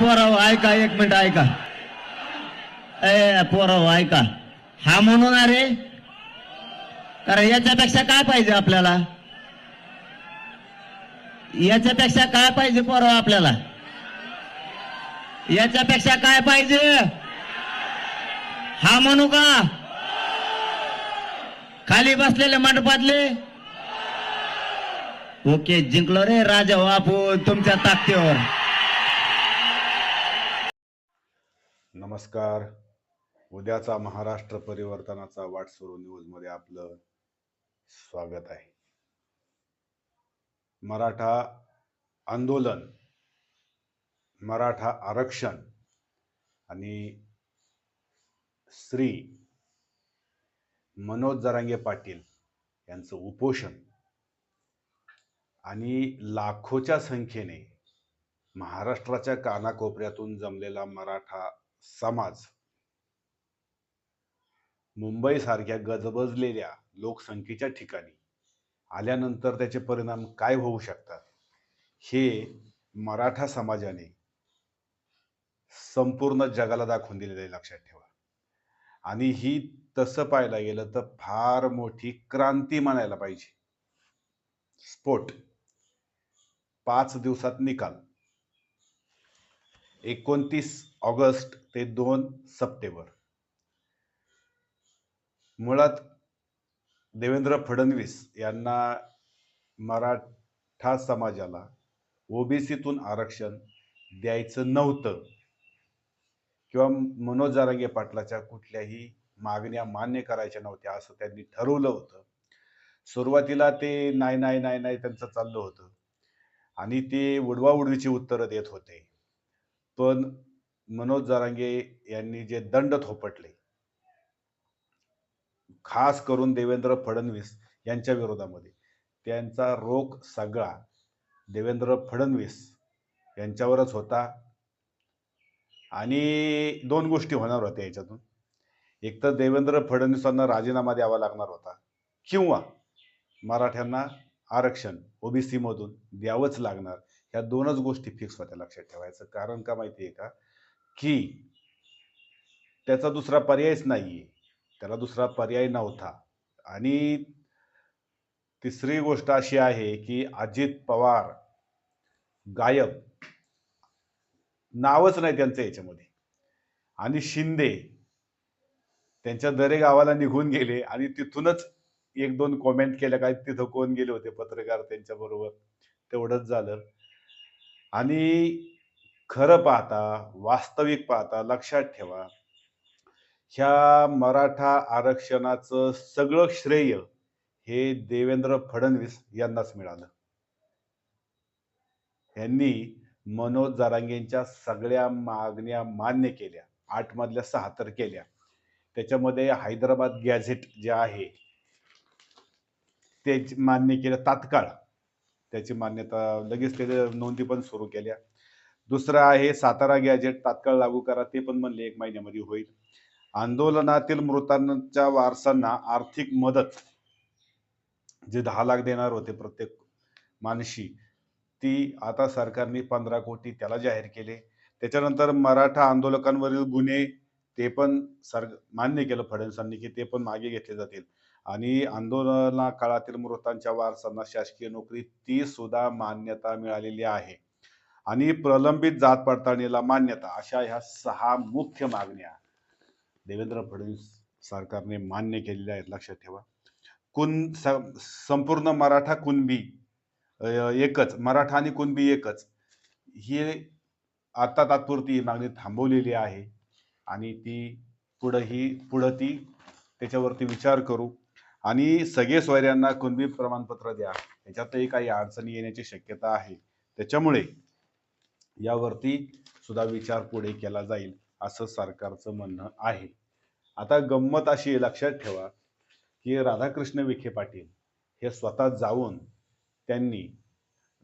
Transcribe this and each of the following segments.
पोराव ऐका एक मिनिट ऐका. ए पोराव ऐका. हा म्हणून अरे कारण याच्यापेक्षा काय पाहिजे आपल्याला? याच्यापेक्षा काय पाहिजे पोराव आपल्याला? याच्यापेक्षा काय पाहिजे? हा म्हणू का? खाली बसलेले मंडपातले? ओके जिंकलो रे राजा बापू तुमच्या ताकदीवर. नमस्कार. उद्याचा महाराष्ट्र परिवर्तनाचा वाट सुरू न्यूजमध्ये आपलं स्वागत आहे. मराठा आंदोलन मराठा आरक्षण आणि श्री मनोज जरांगे पाटील यांचं उपोषण आणि लाखोच्या संख्येने महाराष्ट्राच्या कानाकोपऱ्यातून जमलेला मराठा समाज. मुंबईसारख्या गजबजलेल्या लोकसंख्येच्या ठिकाणी आल्यानंतर त्याचे परिणाम काय होऊ शकतात? हे मराठा समाजाने संपूर्ण जगाला दाखवून दिलेलं आहे लक्षात ठेवा. आणि ही तसं पाहायला गेलं तर फार मोठी क्रांती म्हणायला पाहिजे. स्फोट. पाच दिवसात निकाल. एकोणतीस ऑगस्ट ते दोन सप्टेंबर. मुळात देवेंद्र फडणवीस यांना मराठा समाजाला ओबीसीतून आरक्षण द्यायचं नव्हतं किंवा मनोज जारंगे पाटलाच्या कुठल्याही मागण्या मान्य करायच्या नव्हत्या असं त्यांनी ठरवलं होतं. सुरुवातीला ते नाही नाही नाही नाही त्यांचं चाललं होतं. आणि ते उडवाउडवीची उत्तरं देत होते. पण मनोज जारांगे यांनी जे दंड थोपटले खास करून देवेंद्र फडणवीस यांच्या विरोधामध्ये त्यांचा रोख सगळा देवेंद्र फडणवीस यांच्यावरच होता. आणि दोन गोष्टी होणार होत्या याच्यातून. एक तर देवेंद्र फडणवीसांना राजीनामा द्यावा लागणार होता किंवा मराठ्यांना आरक्षण ओबीसीमधून द्यावंच लागणार ह्या दोनच गोष्टी फिक्स होत्या लक्षात ठेवायचं. कारण का माहिती आहे का? की त्याचा दुसरा पर्यायच नाहीये. त्याला दुसरा पर्याय नव्हता. आणि तिसरी गोष्ट अशी आहे की अजित पवार गायब. नावच नाही त्यांचं याच्यामध्ये. आणि शिंदे त्यांच्या दरे गावाला निघून गेले आणि तिथूनच एक दोन कॉमेंट केल्या काय तिथं कोण गेले होते पत्रकार त्यांच्याबरोबर? तेवढंच झालं. आणि खरं पाहता वास्तविक पाहता लक्षात ठेवा ह्या मराठा आरक्षणाचं सगळं श्रेय हे देवेंद्र फडणवीस यांनाच मिळालं. यांनी मनोज जारांगेंच्या सगळ्या मागण्या मान्य केल्या आठ मधल्या सहा तर केल्या. त्याच्यामध्ये हैदराबाद गॅझेट जे आहे ते मान्य केलं तात्काळ. त्याची मान्यता लगेच त्याच्या नोंदी पण सुरू केल्या. दुसरं आहे सातारा गॅजेट तात्काळ लागू करा ते पण म्हणले एक महिन्यामध्ये होईल. आंदोलनातील मृतांच्या वारसांना आर्थिक मदत जे दहा लाख देणार होते प्रत्येक मानशी ती आता सरकारने पंधरा कोटी त्याला जाहीर केले. त्याच्यानंतर मराठा आंदोलकांवरील गुन्हे ते पण सर मान्य केलं फडणवीसांनी की ते पण मागे घेतले जातील. आणि आंदोलना काळातील मृतांच्या वारसांना शासकीय नोकरी ती सुद्धा मान्यता मिळालेली आहे. आणि प्रलंबित जात पडताळणीला मान्यता अशा ह्या सहा मुख्य मागण्या देवेंद्र फडणवीस सरकारने मान्य केलेल्या आहेत. लक्षात ठेवा. कुण स- संपूर्ण मराठा कुणबी एकच मराठा आणि कुणबी एकच ही आता तात्पुरती ही मागणी थांबवलेली आहे. आणि ती पुढंही पुढं ती त्याच्यावरती विचार करू. आणि सगळे सोयऱ्यांना कुणबी प्रमाणपत्र द्या. याच्यातही काही अडचणी येण्याची शक्यता आहे. त्याच्यामुळे यावरती सुद्धा विचार पुढे केला जाईल असं सरकारचं म्हणणं आहे. आता गंमत अशी आहे, लक्षात ठेवा की राधाकृष्ण विखे पाटील हे स्वतः जाऊन त्यांनी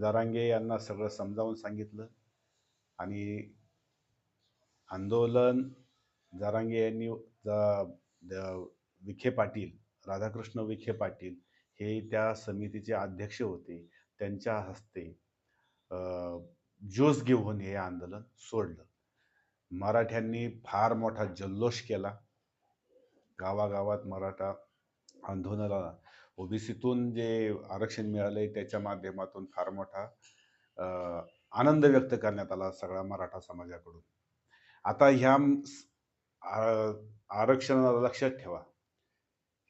जरांगे यांना सगळं समजावून सांगितलं आणि आंदोलन जरांगे यांनी ज- द- विखे पाटील राधाकृष्ण विखे पाटील हे त्या समितीचे अध्यक्ष होते. त्यांच्या हस्ते जोस जोश घेऊन हे आंदोलन सोडलं. मराठ्यांनी फार मोठा जल्लोष केला. गावागावात मराठा आंदोलनाला ओबीसीतून जे आरक्षण मिळालंय त्याच्या माध्यमातून फार मोठा आनंद व्यक्त करण्यात आला सगळ्या मराठा समाजाकडून. आता ह्या स- आ- आरक्षणाला लक्षात ठेवा.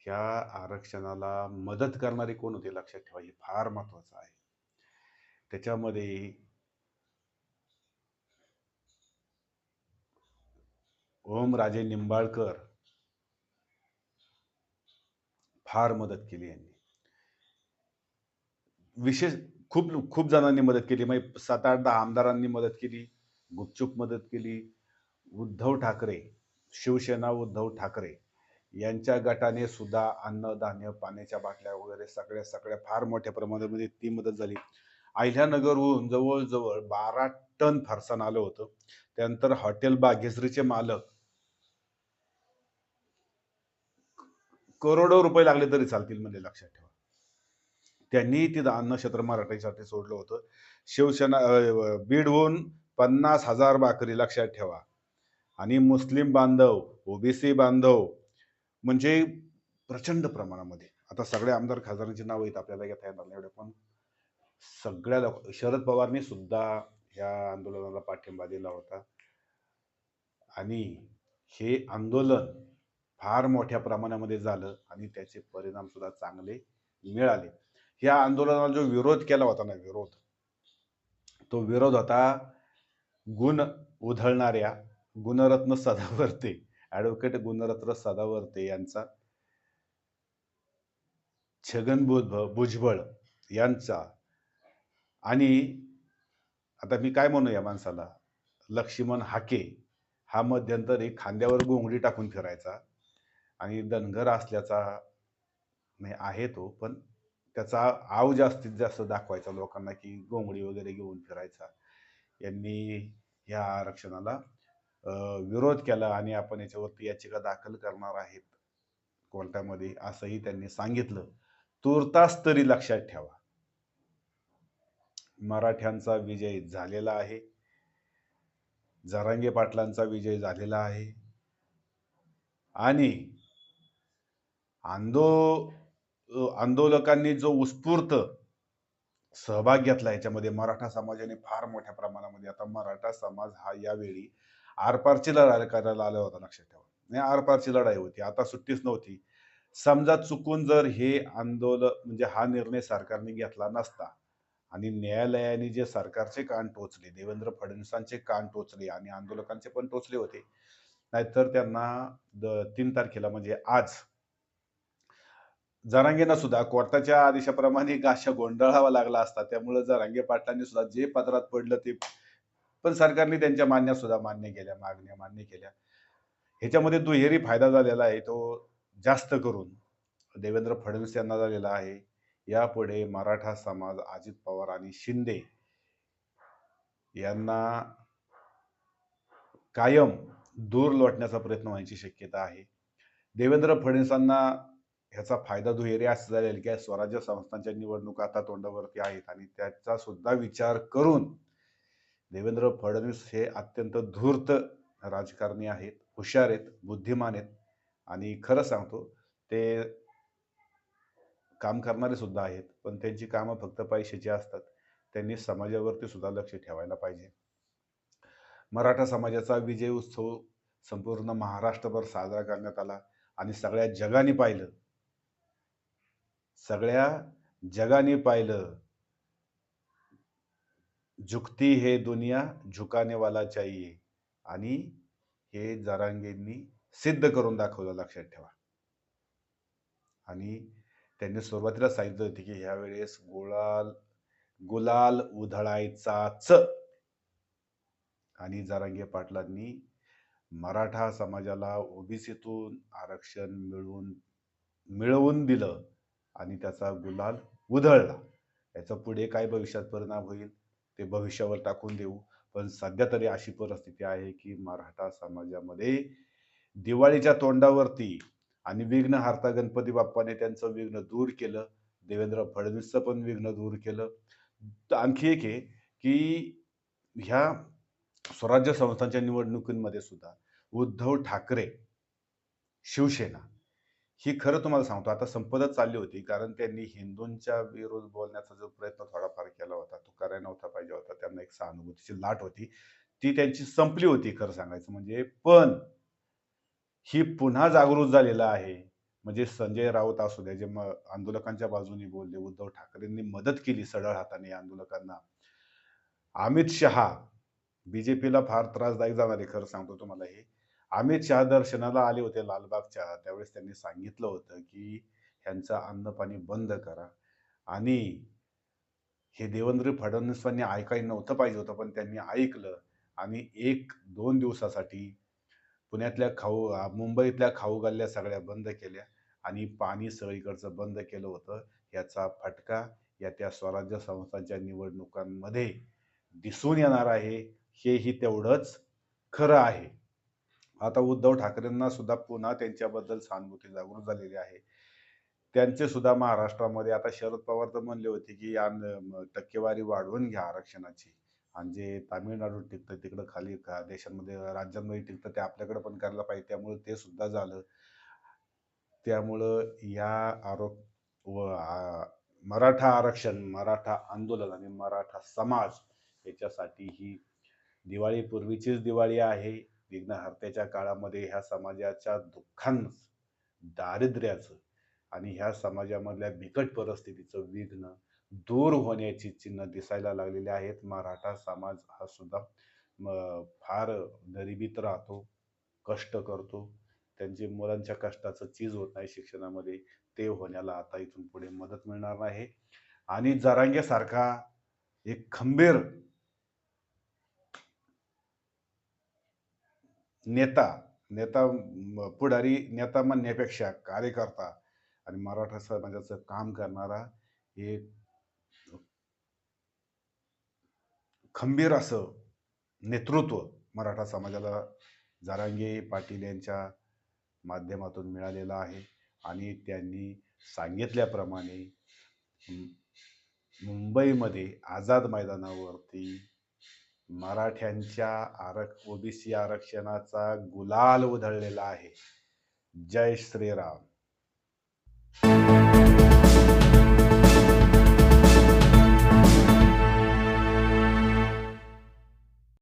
ह्या आरक्षणाला मदत करणारे कोण होते लक्षात ठेवा हे फार महत्वाचं आहे. त्याच्यामध्ये ओम राजे निंबाळकर फार मदत केली यांनी. विशेष खूप खूप जणांनी मदत केली. म्हणजे सात आठ दहा आमदारांनी मदत केली गुपचूप मदत केली. उद्धव ठाकरे शिवसेना उद्धव ठाकरे यांच्या गटाने सुद्धा अन्न धान्य पाण्याच्या बाटल्या वगैरे सगळ्या सगळ्या फार मोठ्या प्रमाणामध्ये ती मदत झाली. अहिल्यानगरहून जवळजवळ बारा टन फरसाण आलं होतं. त्यानंतर हॉटेल बागेसरीचे मालक करोडो रुपये लागले तरी चालतील म्हणजे लक्षात ठेवा. त्यांनी तिथं अन्न क्षेत्र मराठीसाठी सोडलं होतं. शिवसेना बीडहून पन्नास हजार भाकरी लक्षात ठेवा. आणि मुस्लिम बांधव ओबीसी बांधव म्हणजे प्रचंड प्रमाणामध्ये. आता सगळ्या आमदार खासदारांची नावं येत आपल्याला घेता येणार नाही एवढे पण सगळ्या लोक शरद पवारनी सुद्धा या आंदोलनाला पाठिंबा दिला होता. आणि हे आंदोलन फार मोठ्या प्रमाणामध्ये झालं आणि त्याचे परिणाम सुद्धा चांगले मिळाले. या आंदोलनाला जो विरोध केला होता ना विरोध तो विरोध होता गुण उधळणाऱ्या गुणरत्न सदावर्ते. ॲडव्होकेट गुणरत्न सदावर्ते यांचा छगन भुज- भुजबळ यांचा. आणि आता मी काय म्हणू या माणसाला? लक्ष्मण हाके हा मध्यंतरी खांद्यावर गोंगडी टाकून फिरायचा. आणि धनगर असल्याचा नाही आहे तो पण त्याचा आव जास्तीत जास्त दाखवायचा लोकांना की गोंगडी वगैरे घेऊन फिरायचा. यांनी या आरक्षणाला विरोध केला आणि आपण याच्यावरती याचिका दाखल करणार आहेत कोर्टामध्ये असंही त्यांनी सांगितलं. तुर्तास तरी लक्षात ठेवा. मराठ्यांचा विजय झालेला आहे. जरांगे पाटलांचा विजय झालेला आहे. आणि आंदो आंदोलकांनी जो उत्स्फूर्त सहभाग घेतला याच्यामध्ये मराठा समाजाने फार मोठ्या प्रमाणामध्ये आता मराठा समाज हा यावेळी आरपारची लढाई करायला आला होता लक्षात ठेवा. नाही आरपारची लढाई होती. आता सुट्टीच नव्हती. समजा चुकून जर हे आंदोलन म्हणजे हा निर्णय सरकारने घेतला नसता आणि न्यायालयाने जे सरकारचे कान टोचले देवेंद्र फडणवीसांचे कान टोचले आणि आंदोलकांचे पण टोचले होते नाहीतर त्यांना तीन तारखेला म्हणजे आज जरांगेना सुद्धा कोर्टाच्या आदेशाप्रमाणे गाशा गोंधळावा लागला असता. त्यामुळे जरांगे पाटलांनी सुद्धा जे पत्रात पडलं ते पण सरकारने त्यांच्या मान्य सुद्धा मान्य केल्या मागण्या मान्य केल्या. ह्याच्यामध्ये दुहेरी फायदा झालेला आहे तो जास्त करून देवेंद्र फडणवीस यांना झालेला आहे. यापुढे मराठा समाज अजित पवार आणि शिंदे यांना कायम दूर लोटण्याचा प्रयत्न व्हायची शक्यता आहे. देवेंद्र फडणवीसांना ह्याचा फायदा दुहेरी असं झालेला की स्वराज्य संस्थांच्या निवडणुका आता तोंडावरती आहेत आणि त्याचा सुद्धा विचार करून देवेंद्र फडणवीस हे अत्यंत धूर्त राजकारणी आहेत हुशार आहेत बुद्धिमान आहेत. आणि खरं सांगतो ते काम करणारे सुद्धा आहेत पण त्यांची कामं फक्त पैशाची असतात. त्यांनी समाजावरती सुद्धा लक्ष ठेवायला पाहिजे. मराठा समाजाचा विजय उत्सव संपूर्ण महाराष्ट्रभर साजरा करण्यात आला आणि सगळ्या जगाने पाहिलं. सगळ्या जगाने पाहिलं. झुकती हे दुनिया झुकानेवाला चाहिए. आणि हे जरांगेंनी सिद्ध करून दाखवलं लक्षात ठेवा. आणि त्यांनी सुरुवातीला सांगितलं होते की ह्यावेळेस गुलाल गुलाल उधळायचाच. आणि जरांगे पाटलांनी मराठा समाजाला ओबीसीतून आरक्षण मिळवून मिळवून दिलं आणि त्याचा गुलाल उधळला. याचा पुढे काय भविष्यात परिणाम होईल? ते भविष्यावर टाकून देऊ. पण सध्या तरी अशी परिस्थिती आहे की मराठा समाजामध्ये दिवाळीच्या तोंडावरती आणि विघ्न हारता गणपती बाप्पाने त्यांचं विघ्न दूर केलं. देवेंद्र फडणवीसचं पण विघ्न दूर केलं. तर आणखी एक आहे की ह्या स्वराज्य संस्थांच्या निवडणुकींमध्ये सुद्धा उद्धव ठाकरे शिवसेना ही खरं तुम्हाला सांगतो आता संपदच चालली होती. कारण त्यांनी हिंदूंच्या विरोध बोलण्याचा जो प्रयत्न थोडाफार केला होता तो करायला नव्हता पाहिजे होता. त्यांना एक सहानुभूतीची लाट होती. ती त्यांची संपली होती खरं सांगायचं म्हणजे. पण ही पुन्हा जागृत झालेला आहे. म्हणजे संजय राऊत असू द्या जे मग आंदोलकांच्या बाजूने बोलले उद्धव ठाकरेंनी मदत केली सढळ हाताने आंदोलकांना. अमित शहा बीजेपीला फार त्रासदायक जाणार आहे खरं सांगतो तुम्हाला हे. अमित शहा दर्शनाला आले होते लालबागच्या. त्यावेळेस त्यांनी सांगितलं होतं की ह्यांचं अन्नपाणी बंद करा. आणि हे देवेंद्र फडणवीसांनी ऐकायला नव्हतं पाहिजे होतं पण त्यांनी ऐकलं. आणि एक दोन दिवसासाठी पुण्यातल्या खाऊ मुंबईतल्या खाऊ गल्ल्या सगळ्या बंद केल्या. आणि पाणी सगळीकडचं बंद केलं होतं. याचा फटका या त्या स्वराज्य संस्थांच्या निवडणुकांमध्ये दिसून येणार आहे. हेही तेवढंच खरं आहे. आता उद्धव ठाकरेंना सुद्धा पुन्हा त्यांच्याबद्दल सहानुभूती जागृत झालेली आहे. त्यांचे सुद्धा महाराष्ट्रामध्ये आता शरद पवार तर म्हणले होते की या म- टक्केवारी वाढवून घ्या आरक्षणाची. आणि जे तामिळनाडू टिकतं तिकडं खाली का देशांमध्ये राज्यांमध्ये टिकतं ते आपल्याकडे पण करायला पाहिजे. त्यामुळे ते सुद्धा झालं. त्यामुळं या आरोप व मराठा आरक्षण मराठा आंदोलन आणि मराठा समाज याच्यासाठी ही दिवाळी पूर्वीचीच दिवाळी आहे. विघ्नहर्त्याच्या काळामध्ये ह्या समाजाच्या दुःखांचं दारिद्र्याचं आणि ह्या समाजामधल्या बिकट परिस्थितीचं विघ्न दूर होण्याची चिन्ह दिसायला लागलेली आहेत. मराठा समाज हा सुद्धा फार गरिबीत राहतो कष्ट करतो. त्यांची मुलांच्या कष्टाचं चीज होत नाही शिक्षणामध्ये. ते होण्याला आता इथून पुढे मदत मिळणार नाही. आणि जरांगेसारखा एक खंबीर नेता नेता पुढारी नेता म्हणण्यापेक्षा कार्यकर्ता आणि मराठा समाजाचं काम करणारा एक खंबीर असं नेतृत्व मराठा समाजाला जारांगे पाटील यांच्या माध्यमातून मिळालेलं आहे आणि त्यांनी सांगितल्याप्रमाणे मुंबईमध्ये आझाद मैदानावरती मराठ्यांच्या आरक ओबीसी आरक्षणाचा गुलाल उधळलेला आहे. जय श्रीराम.